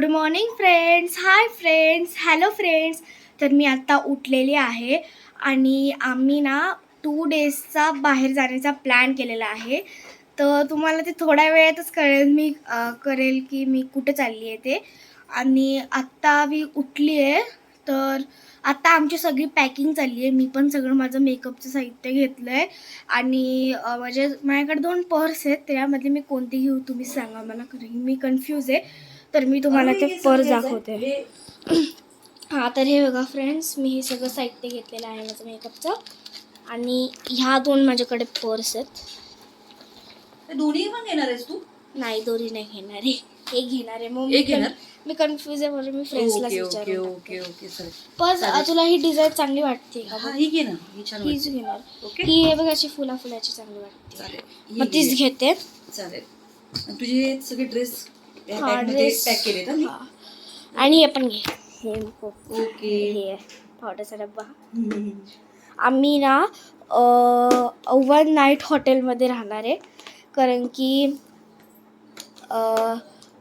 Good morning friends hi friends hello friends तर मी आत्ता उठलेली आहे आणि आम्ही ना टू डेजचा बाहेर जाण्याचा प्लॅन केलेला आहे. तर तुम्हाला ते थोड्या वेळातच कळेल मी अ, करेल की मी कुठे चालली आहे ते. आणि आत्ता मी उठली आहे. तर आत्ता आमची सगळी पॅकिंग चालली आहे. मी पण सगळं माझं मेकअपचं साहित्य घेतलं आहे आणि अ, माझ्याकडे दोन पर्स आहेत. त्यामध्ये मी कोणती घेऊ तुम्ही सांगा मला कारण की मी कन्फ्यूज आहे. तर मी तुम्हाला ते पर्स दाखवते. हां तर हे बघा फ्रेंड्स मी हे सगळं साहित्य घेतलेलं आहे माझं मेकअपचं आणि ह्या दोन माझ्याकडे पर्स आहेत. दोन्ही पण घेणार आहेस तू? नाही दोन्ही नाही घेणार आहे एक घेणार आहे. मग एक घेणार? मी कन्फ्यूज आहे म्हणून मी फ्रेंड्सलाच ओके ओके ओके तुला ही डिझाईन चांगली वाटते का हा ही घे ना. ही छान हीच. घेणार. ही हे बघा अशी फुला फुलाची चांगली वाटते. मग तीच. घेते चालेल. तुझे सगळे ड्रेस हा, मध्ये dress. पॅक केले ना. आणि हे पण घे. हे ओके हे. पावडरचा डब्बा. आम्ही ना वन नाईट हॉटेलमध्ये राहणार आहे. कारण की अ,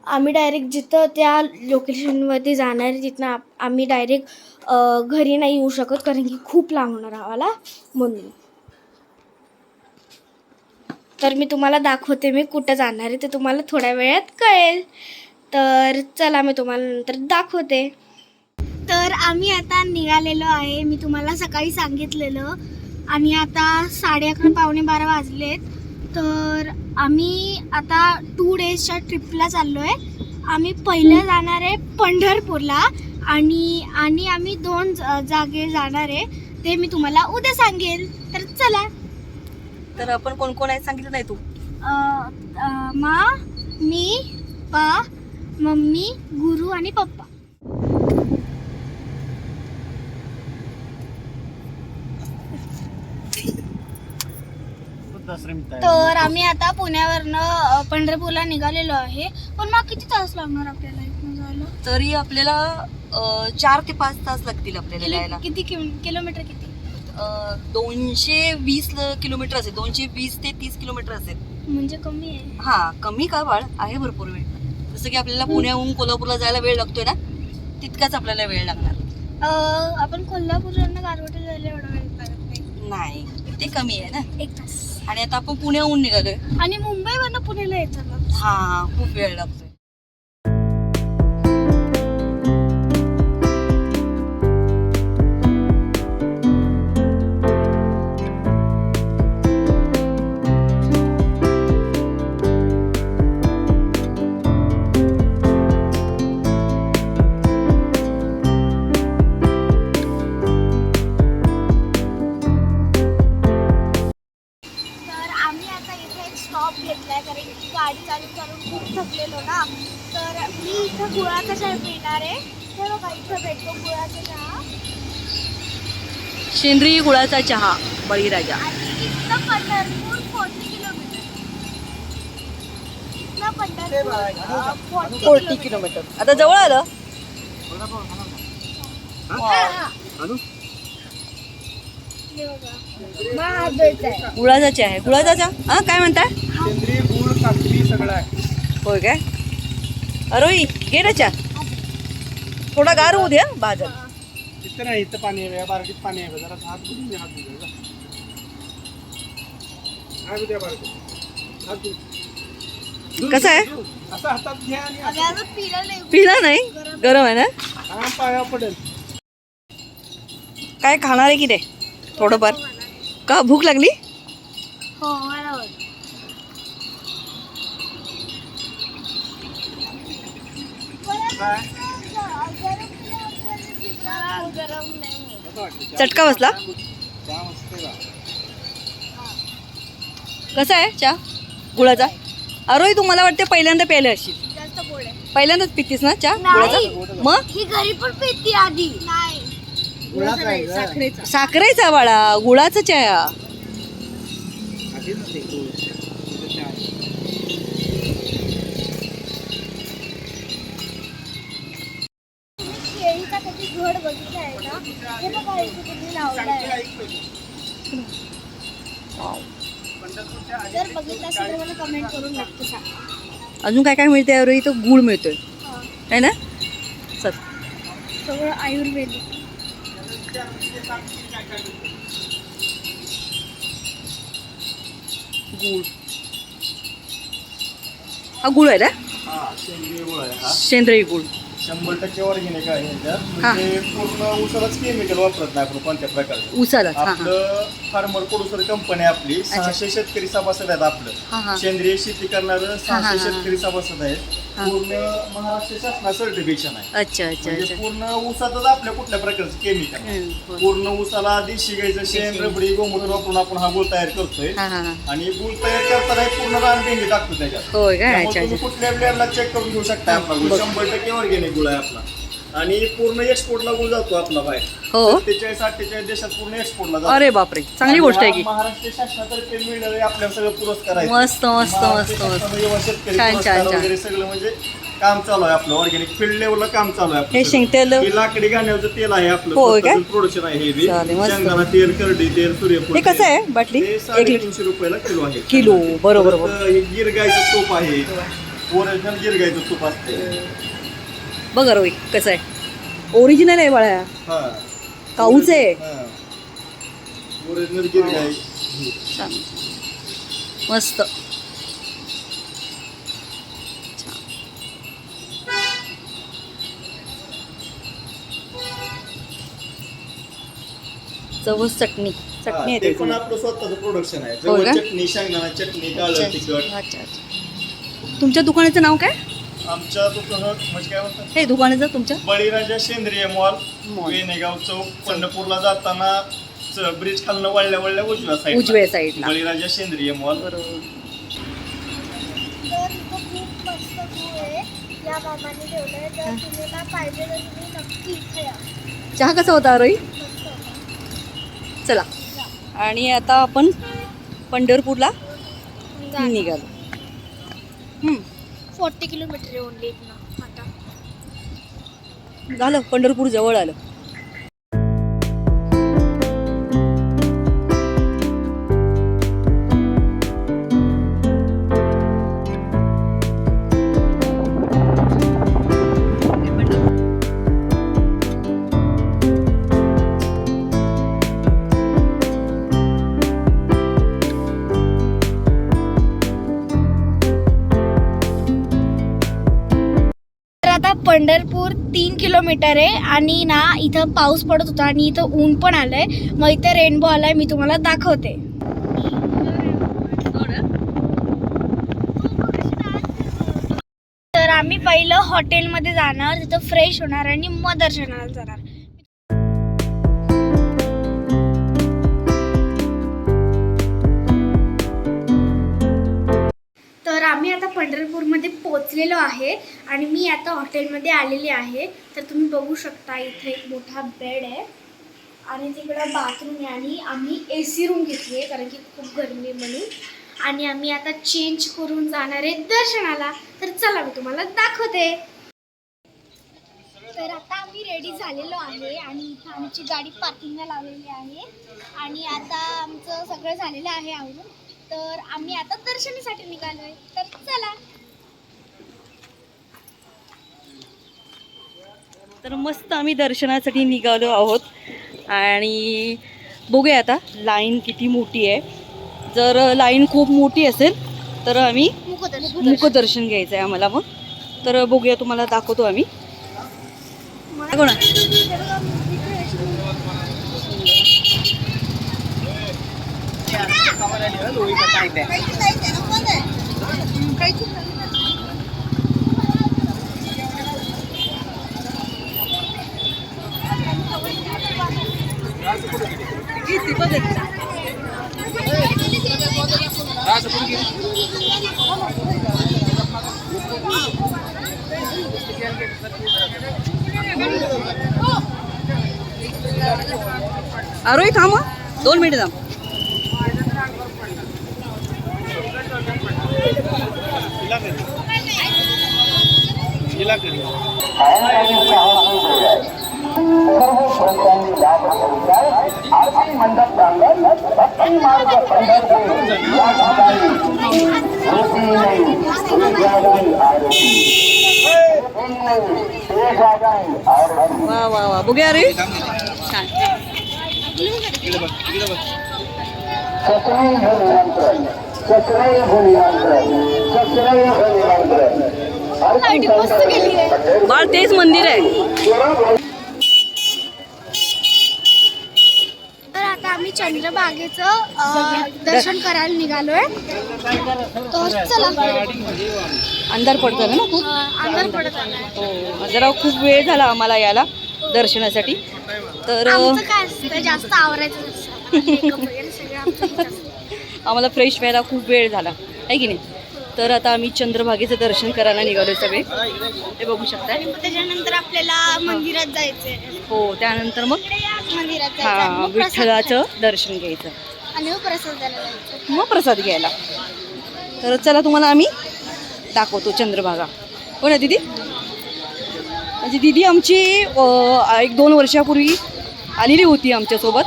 आम्ही डायरेक्ट जिथं त्या लोकेशनवरती जाणार आहे तिथनं आम्ही डायरेक्ट घरी नाही येऊ शकत कारण की खूप लांब होणार आम्हाला. म्हणून. तर मी तुम्हाला दाखवते मी कुठं जाणार आहे ते तुम्हाला थोड्या वेळात कळेल. तर चला मी तुम्हाला नंतर दाखवते. तर आम्ही आता निघालेलो आहे मी तुम्हाला सकाळी सांगितलेलं. आणि आता साडे अकरा पावणे बारा वाजलेत. तर आम्ही आता टू डेजच्या ट्रिपला चाललो आहे आम्ही पहिलं जाणार आहे पंढरपूरला. आणि आणि आम्ही दोन जागे जाणार आहे ते मी तुम्हाला उद्या सांगेल. तर चला. तर आपण कोण कोण आहे सांगितलं नाही तू? मा मी पा मम्मी गुरु आणि पप्पा. तर आम्ही आता पुण्यावरनं पंढरपूरला निघालेलो आहे. पण मग किती तास लागणार आपल्याला इथनं जायला? तरी आपल्याला अं, चार ते पाच तास लागतील आपल्याला किती किलो- किलोमीटर किती? दोनशे वीस किलोमीटर असेल. दोनशे वीस ते तीस किलोमीटर असेल. म्हणजे कमी आहे. हा कमी का बाळ? आहे भरपूर वेळ. जसं की आपल्याला पुण्याहून कोल्हापूरला जायला वेळ लागतोय ना तितकाच आपल्याला वेळ लागणार. अ, आपण कोल्हापूरवरनं गारवटी जायला एवढा वेळ लागत नाही. नाही ते कमी आहे ना. एक तास. आणि आता आपण पुण्याहून निघालोय. आणि मुंबईवरनं पुण्याला येतात हा खूप वेळ लागतोय. शेंद्री गुळाचा चहा बळीराजा. Forty kilometre. आता जवळ आलं? हे गुळाचा चहा आहे. गुळाचा चहा? हा काय म्हणताय? सेंद्रिय गुळ काकडी सगळं आहे. होय काय? अरोई घे ना चहा. थोडा गार होऊ द्या भाजत इथं नाही इथं पाणी आहे बारकीत पाणी आहे जरा हात बुडून घे, हात बुडून घे. हात द्या बारकीत. हात. कसं आहे? असं हातात घ्या आणि पिलं नाही. पिला नाही? गरम आहे ना? हा पाया पडेल. काय खाणार आहे की नाही थोडंफार. का भूक लागली? हो मला गरम नाही? चटका बसला. कसा आहे चहा? गुळाचा? अरोई तू मला वाटते पहिल्यांदा प्यायला अशी? जास्त गोड आहे पहिल्यांदाच पितीस ना चहा? नाही. गुळाचा? मग? ही घरी पण पिती आधी. नाही. गुळाचा आहे का? साखरेचा बाळा गुळाचा चहा आधीच ते गुळ. इथं चहा आहे. केळीचा कधी घड बघितला आहे का हे बघा इथे तुम्ही लावलाय पंढरपूरच्या आधी जर बघितलं असेल तर मला कमेंट करून नक्की सांगा. अजून काय काय मिळते अरोई तो गुळ मिळतोय. हा. है ना? सगळं आयुर्वेदिक. गुळ. हा गुळ आहे ना? हा सेंद्रिय गुळ आहे हा. सेंद्रिय गुळ. शंभर टक्के ऑर्गॅनिक आहे ह्याच्यात. हा. म्हणजे पूर्ण उसालाच केमिकल वापरत नाही आपण कोणत्या प्रकारचं उसाला हा हा. आपलं फार्मर प्रोड्युसर कंपनी आपली. सहाशे शेतकरी सभासद आहेत हा, आपलं. सेंद्रिय शेती करणार हा, हा, सहाशे. शेतकरी सभासद आहेत. पूर्ण महाराष्ट्र शासना सर्टिफिकेशन आहे. अच्छा अच्छा म्हणजे अच्छा. पूर्ण ऊसातच आपल्या कुठल्या प्रकारचं केमिकल हम्म, बरं. पूर्ण ऊसाला देशी गाईचं शेण रबडी गोमूत्र वापरून आपण हा गुळ तयार करतोय. हा हा हा. आणि गुळ तयार करताना हे पूर्ण रान भेंडी टाकतो त्याच्यात. होय काय त्यामुळे अच्छा तुम्ही अच्छा. कुठल्या प्लेअरला चेक करून घेऊ शकता आपला गुळ. शंभर टक्के ऑर्गॅनिक गुळ आहे आपला. आणि पूर्ण एक्सपोर्टला गुळ जातो आपला बाहेर. हो. सत्तेचाळीस अठ्ठेचाळीस देशात पूर्ण एक्सपोर्टला जातो. अरे बापरे चांगली गोष्ट आहे की. महाराष्ट्र शासनातर्फे मिळणारे आपल्याला सगळं पुरस्कार आहेत. मस्त मस्त महाराष्ट्र मस्त युवा शेतकरी छान, पुरस्कार छान. वगैरे सगळं म्हणजे काम चालू आहे आपलं. ऑर्गॅनिक फील्ड लेवलला काम चालू आहे आपलं हे सगळं. शेंगतेल. हे लाकडी गाण्याचं तेल आहे आपलं. होय काय? प्रोडक्शन आहे हे बी. चालेल, मस्त. शेंगदाणा तेल करडी तेल सूर्यफूल हे कसं तेल. आहे? बाटली? ते एक लिटर. साडेतीनशे रुपयाला किलो आहे. किलो, बरोबर, परत बरोबर. हे गिर गायचं तूप आहे. ओरिजिनल गिर गायचं तूप असते. बघा रोहित कसं आहे? ओरिजिनल आहे बाळा. हा. काऊच आहे? मस्त. चवच चटणी. चटणी हा, आहे ते पण. आपलं स्वतःचं प्रोडक्शन आहे. का? चटणी शेंगदाणा चटणी काळं तिखट. तुमच्या दुकानाचं नाव काय? आमच्या दुकानात म्हणजे काय म्हणतात? हे दुकानाचं तुमच्या? बळीराजा सेंद्रिय मॉल मॉल. वेणेगाव चौक पंढरपूरला जाताना ब्रिज खालनं वळल्या वळल्या उजव्या साईड उजव्या साईडला. बळीराजा सेंद्रिय मॉल. बरोबर तर इथं खूप मस्त गुळ आहे. या मामाने ठेवलंय. तर तुम्हाला पाहिजे तर तुम्ही नक्की इथे या. चहा कसा होता मस्त होतं. चला. आणि आता आपण पंढरपूरला. निघालो. फोर्टी किलोमीटर आहे ओनली इथनं आता. झालं पंढरपूर जवळ आलं. पंढरपूर तीन किलोमीटर आहे. आणि ना इथं पाऊस पडत होता आणि इथं ऊन पण आलंय. मग इथं रेनबो आलाय मी तुम्हाला दाखवते. तर आम्ही पहिलं हॉटेलमध्ये जाणार तिथं फ्रेश होणार आणि मदर्शनाला जाणार. आम्ही आता पंढरपूरमध्ये पोचलेलो आहे आणि मी आता हॉटेलमध्ये आलेली आहे. तर तुम्ही बघू शकता इथे एक मोठा बेड आहे. आणि तिकडं बाथरूम आहे आणि आम्ही ए सी रूम घेतली आहे कारण की खूप गरमी आहे म्हणून. आणि आम्ही आता चेंज करून जाणार आहे दर्शनाला. तर चला मी तुम्हाला दाखवते. तर आता आम्ही रेडी झालेलो आहे आणि इथं आमची गाडी पार्किंगला लावलेली आहे. आणि आता आमचं सगळं झालेलं आहे आवरून. तर आम्ही आता दर्शनासाठी निघालोय. तर चला. तर मस्त आम्ही दर्शनासाठी निघालो आहोत. आणि बघूया आता लाईन किती मोठी आहे. जर लाईन खूप मोठी असेल तर आम्ही मुखदर्शन घ्यायचं आहे आम्हाला मग. तर बघूया तुम्हाला दाखवतो आम्ही. दाखव अरे अरोही थांब दोन मिनिट थांब. आरती वा वा वा. बघूया रे. छान इकडे बघ इकडे बघ ससराई नियंत्रण लाईटिंग मस्त केली आहे बाळ तेच मंदिर आहे. तर आता आम्ही चंद्रभागेचं अ, दर्शन करायला निघालोय. तर चला. अंधार पडतो ना खूप? अंधार पडत हो जरा खूप वेळ झाला आम्हाला यायला दर्शनासाठी. तर काय जास्त आवरायचं. आम्हाला फ्रेश व्हायला खूप वेळ झाला. आहे की नाही? तर आता आम्ही चंद्रभागेचं दर्शन करायला निघालो सगळे. ते बघू मग त्याच्यानंतर आपल्याला मंदिरात जायचंय. हो त्यानंतर मग मंदिरात हा विठ्ठलाचं दर्शन घ्यायचं. आणि मग प्रसाद मग प्रसाद घ्यायला. तर चला तुम्हाला आम्ही दाखवतो चंद्रभागा. हो ना दिदी? म्हणजे दिदी आमची एक दोन वर्षापूर्वी आलेली होती आमच्यासोबत.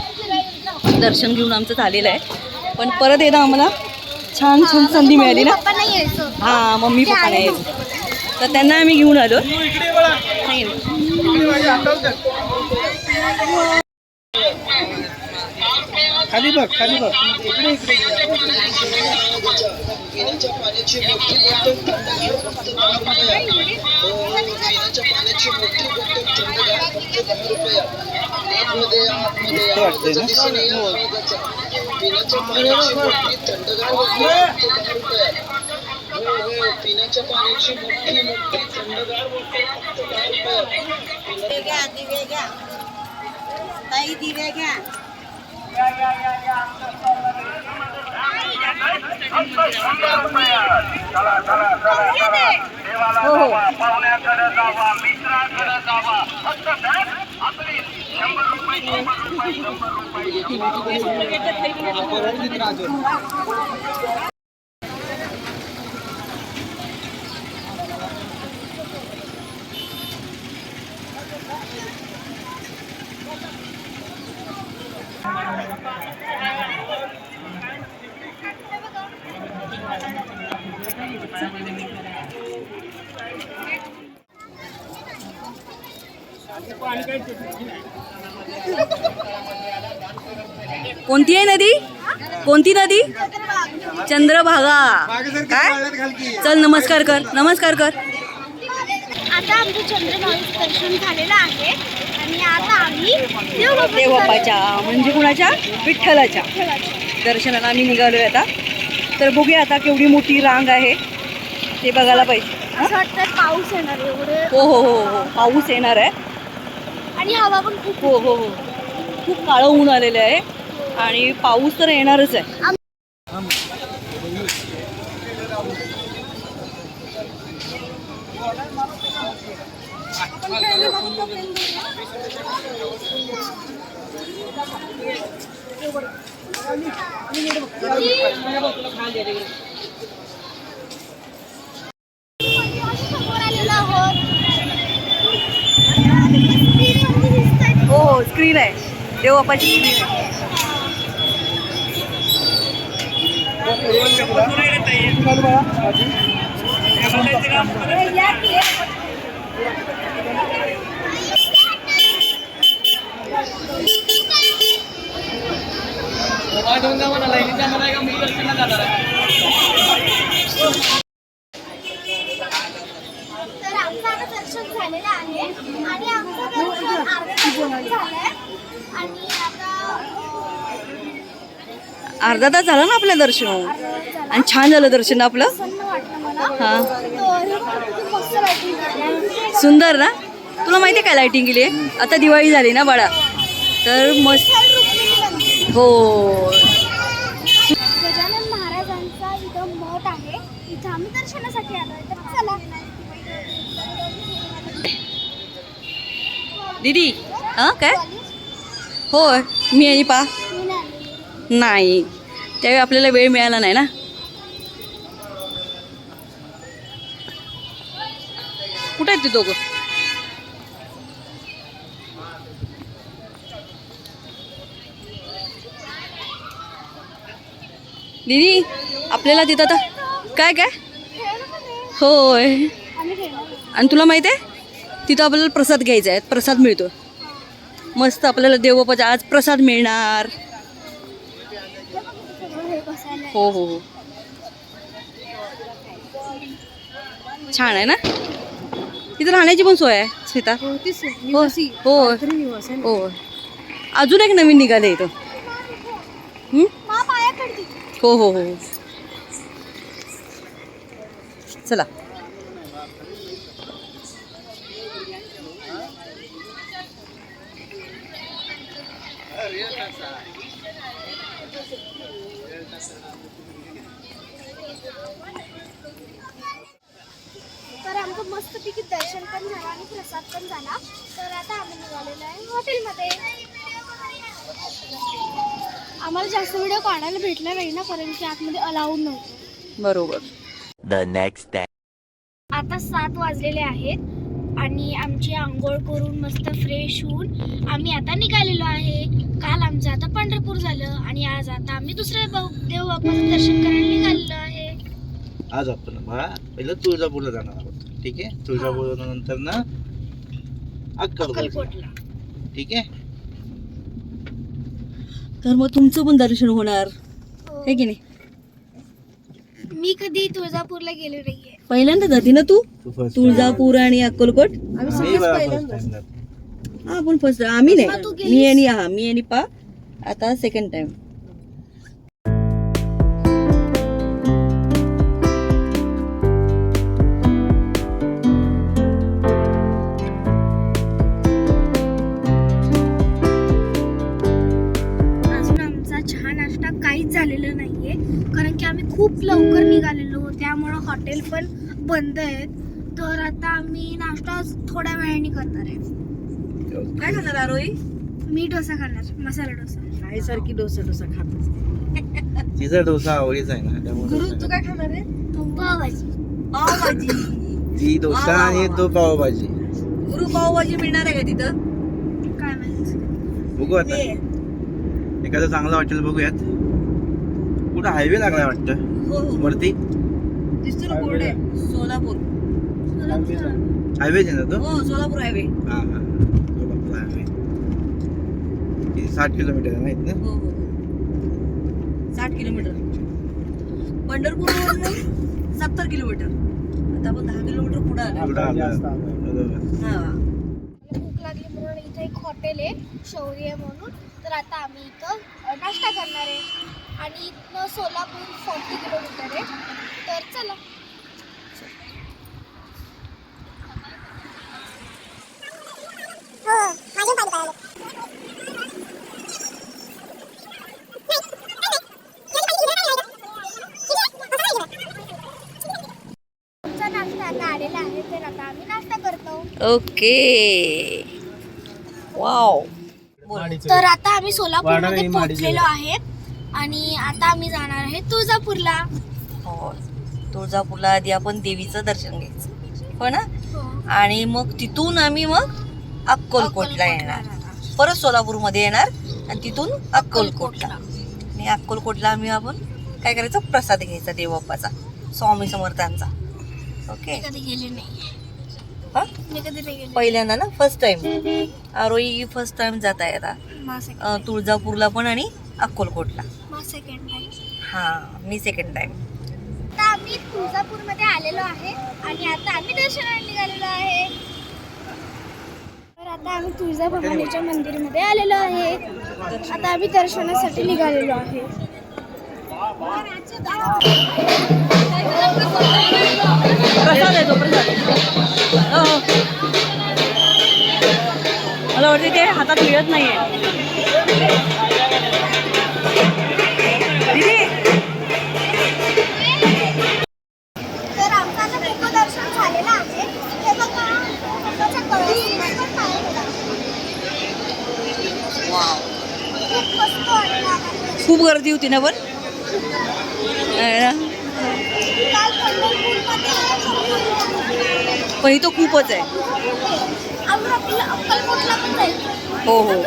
दर्शन घेऊन आमचं झालेलं आहे. पण परत एकदा आम्हाला छान छान संधी मिळाली ना. हां मम्मी ते पप्पा आले नाही. तर त्यांना आम्ही घेऊन आलो इकडे बघा ना? इकडे माझी हातावर धर. खाली बघ खाली बघ इकडे इकडे मस्त दिवे ना पाहुण्याकडे जावा फक्त बॅग आपली शंभर रुपये शंभर रुपये शंभर रुपये परत मित्र अजून कोणती आहे नदी? कोणती नदी? चंद्रभागा. काय? चल नमस्कार कर नमस्कार कर. आता आमचं चंद्रभागेचं दर्शन झालेलं आहे. आणि आता आम्ही देवबापाचं देवबाप्पाच्या म्हणजे कुणाच्या? विठ्ठलाच्या दर्शन दर्शनाला आम्ही निघालोय आता. तर बघूया आता केवढी मोठी रांग आहे. ते बघायला पाहिजे. असं वाटतं पाऊस येणार एवढं. हो हो हो हो. पाऊस येणार आहे. आणि हवा पण खूप हो हो हो. खूप काळं ऊन आलेलं आहे. आणि पाऊस तर येणारच आहे. हो हो स्क्रीन आहे. देवबाप्पाची स्क्रीन आहे तर आमचं आता दर्शन झालेलं आहे आणि आमचं दर्शन अर्ध्या तासात झालंय. आणि आता अर्धा तास झाला ना आपलं दर्शन आणि छान झालं दर्शन आपलं. हा. हे. सुंदर ना? तुला माहिती आहे काय लाईटिंग केली आहे? आता दिवाळी झाली ना बाळा. तर मस्त. हो. गजानन महाराजांचा इथं मठ आहे. इथं आम्ही दर्शनासाठी आलोय. तर चला. दीदी हां काय? होय मी आणि पा. नाही. त्यावेळी आपल्याला वेळ मिळाला नाही ना? कुठे आहेत ते दोघं? दिदी आपल्याला तिथं आता काय काय? होय. आणि तुला माहिती आहे? तिथं आपल्याला प्रसाद घ्यायचा आहे. प्रसाद मिळतो मस्त आपल्याला देवबापाचा आज प्रसाद मिळणार. हो हो हो. छान आहे ना? तिथं राहण्याची पण सोय आहे स्मिता. हो हो हो. अजून एक नवीन निघाले इथं. हं? मा पाया पडते हो हो हो. चला तर आमचं मस्तपैकी दर्शन पण झालं आणि प्रसाद पण झाला. तर आता आम्ही निघालेलो आहे हॉटेलमध्ये. आम्हाला जास्त व्हिडिओ काढायला भेटला नाही ना कारण की आतमध्ये अलाउड नव्हतं. बरोबर. The next day. आता सात वाजलेले आहेत आणि आमची आंघोळ करून मस्त फ्रेश होऊन आम्ही आता निघालेलो आहे. काल आमचं आता पंढरपूर झालं आणि आज आता आम्ही दुसऱ्या देव बाप्पाचं दर्शन करायला निघालेलो आहे. आज आपण पहिलं तुळजापूरला जाणार आहोत. ठीक आहे? तुळजापूर नंतर ना अक्कलकोट. अक्कलकोटला. ठीक आहे? तर मग तुमचं पण दर्शन होणार हो. हे की नाही? मी कधी तुळजापूरला गेले नाहीये. पहिल्यांदा जाते ना तू? तुळजापूर आणि अक्कलकोट? जातो. हा आपण फर्स्ट आम्ही नाही? मी आणि हा मी आणि पा. आता सेकंड टाइम खूप लवकर निघालेलो. त्यामुळं हॉटेल पण बंद आहेत. तर आता आम्ही नाश्ता थोड्या वेळाने करणार आहे. काय खाणार आरोही? मी डोसा खाणार मसाला डोसा. काय सारखी डोसा डोसा खात तिचा डोसा आवडीचा आहे ना त्यामुळे काय खाणार आहे? पावभाजी. पावभाजी. ती डोसा आणि तो पावभाजी. गुरु पावभाजी मिळणार आहे का तिथं? काय माहिती. बघू आता. एखादं चांगलं हॉटेल बघूयात. कुठं हायवे लागलाय वाटतं? हो हो. वरती? दिसतो ना बोर्ड आहे सोलापूर. हायवे आहे ना तो? हो सोलापूर हायवे हा हा. सोलापूर हायवे किती? साठ किलोमीटर आहे ना इथनं? हो हो हो. साठ किलोमीटर. पंढरपूर सत्तर किलोमीटर. आता आपण दहा किलोमीटर पुढे आलो. पुढं आलं. बरोबर. हा. भूक लागली म्हणून इथे एक हॉटेल आहे शौर्य आहे म्हणून. तर आता आम्ही इथं अ, नाश्ता करणार आहे. आणि इथनं सोलापूर फोर्टी किलोमीटर आहे. तर चला. आमचा नाश्ता आता आलेला आहे तर आता आम्ही नाश्ता करतो. ओके. वाव. तर आता आम्ही सोलापूरमध्ये पोहोचलेलो आहे आणि आता आम्ही जाणार आहे तुळजापूरला. हो तुळजापूरला आधी आपण देवीचं दर्शन घ्यायचं. हो ना? आणि मग तिथून आम्ही मग अक्कलकोटला येणार. परत सोलापूरमध्ये येणार आणि तिथून अक्कलकोटला. आणि अक्कलकोटला आम्ही आपण काय करायचं? प्रसाद घ्यायचा देवबाप्पाचा स्वामी समर्थांचा. ओके? गेले नाही. हा? पहिल्यांदा ना? First time Aarohi first time जात आहे आता तुळजापूरला पण आणि अक्कलकोटला. सेकंड टाइम हा मी सेकंड टाइम आता आम्ही तुळजापूरमध्ये आलेलो आहे आणि आता आम्ही दर्शनाला निघालेलो आहे. तर आता आम्ही तुळजाभवानीच्या मंदिरमध्ये आलेलो आहे. आता आम्ही दर्शनासाठी निघालेलो आहे. प्रसाद आहे तो प्रसाद. हो. मला वाटते ते हातात मिळत नाहीये. दीदी आहे हे बघा त्याचा पण. खूप मस्त वाटलं आम्हाला. खूप गर्दी होती ना पण पण इथं खूपच आहे हो हो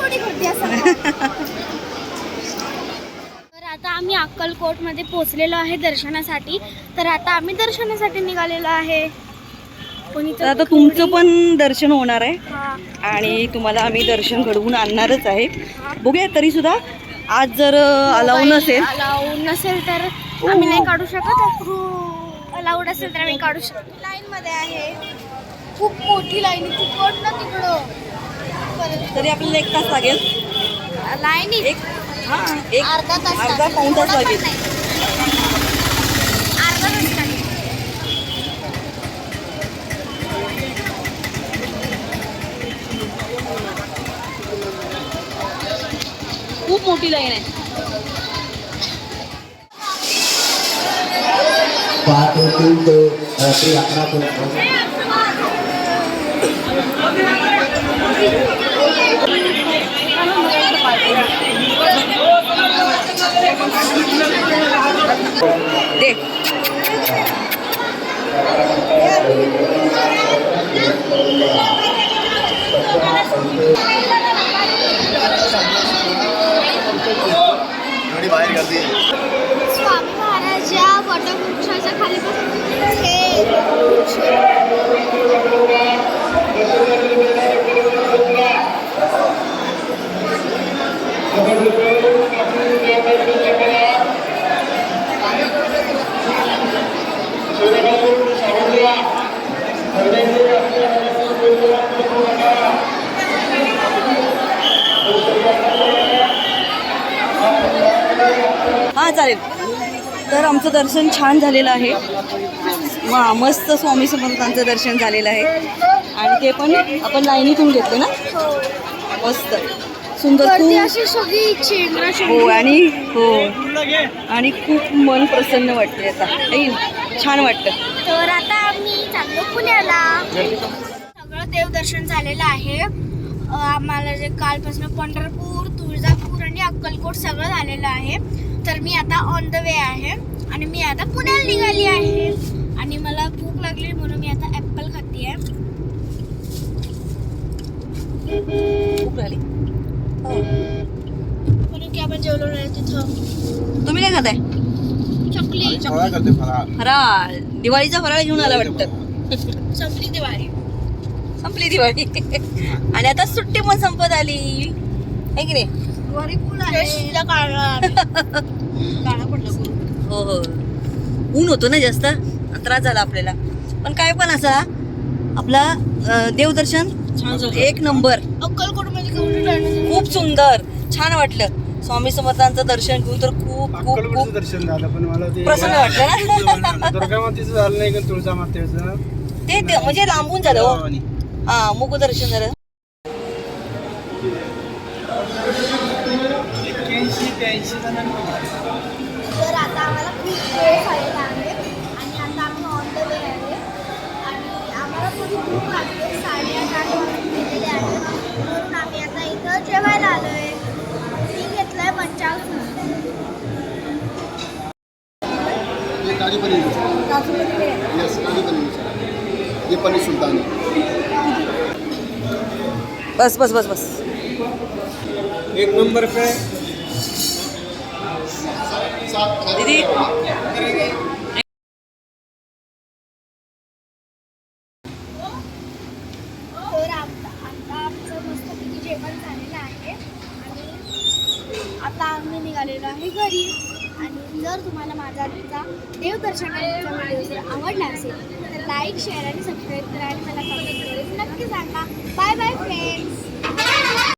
तर आता आम्ही अक्कलकोटमध्ये पोहोचलेलो आहे दर्शनासाठी तर आता आम्ही दर्शनासाठी निघालेलो आहे तर आता तुमचं पण दर्शन होणार आहे. हा. आणि तुम्हाला आम्ही दर्शन घडवून आणणारच आहे. बघूया तरी सुद्धा आज जर अलाव नसेल अलाउ नसेल तर आम्ही नाही काढू शकत. अलाउड असेल तर आम्ही काढू शकतो. लाईन मध्ये आहे. खूप मोठी लाईन आहे. तिकडनं तिकडं. तरी आपल्याला एक तास लागेल. लाईन एक हा एक अर्धा तास अर्धा पाऊण तास लागेल. अर्धा तास लागेल खूप मोठी लाईन आहे पाच तीन तो रात्री अकरा पर्यंत दे एवढी बाहेर गर्दी आहे. स्वामी महाराज या वटवृक्षाच्या खाली बसून हां चालेल. तर आमचं दर्शन छान झालेलं आहे. मा मस्त स्वामी समर्थांचं दर्शन झालेलं आहे. आणि ते पण आपण लाईनीतून घेतलं ना? मस्त. सुंदर खूप हो आणि हो. आणि खूप मन प्रसन्न वाटते आता? छान वाटतं. तर आता आम्ही चाललो पुण्याला. सगळं देवदर्शन झालेलं आहे. आम्हाला जे कालपासून पंढरपूर तुळजापूर आणि अक्कलकोट सगळं झालेलं आहे. तर मी आता ऑन द वे आहे. आणि मी आता पुण्याला निघाली आहे. आणि मला भूक लागली म्हणून मी आता ॲपल खाते आहे खूप झाली म्हणून की आपण जेवलो नाही तिथं. तुम्ही काय खाताय? चकली. फराळ करते फराळ. फराळ. दिवाळीचा फराळ घेऊन आला वाटतं. चकली दिवाळी. संपली दिवाळी. आणि आता सुट्टी पण संपत आली. आहे की नाही? दिवाळी पुन्हा काढणार काळा पडला हो हो. ऊन होतो ना जास्त? त्रास झाला आपल्याला. पण काय पण असा आपला देवदर्शन एक नंबर. अक्कलकोटमध्ये केवढी खूप सुंदर. छान वाटलं. स्वामी समर्थांचं दर्शन घेऊन तर खूप खूप खूप दर्शन झालं पण मला प्रसन्न वाटलं. दुर्गा मातेचं झालं नाही का तुळजा मातेचं? ते ते म्हणजे लांबून झालं हो. हा मुख दर्शन झालं. एक्क्याऐंशी त्र्याऐंशी जणांना ये पनीर पनीर यस काजू पनीर ये पनीर सुल्तान है। बस बस बस बस। एक नंबर पे। दीदी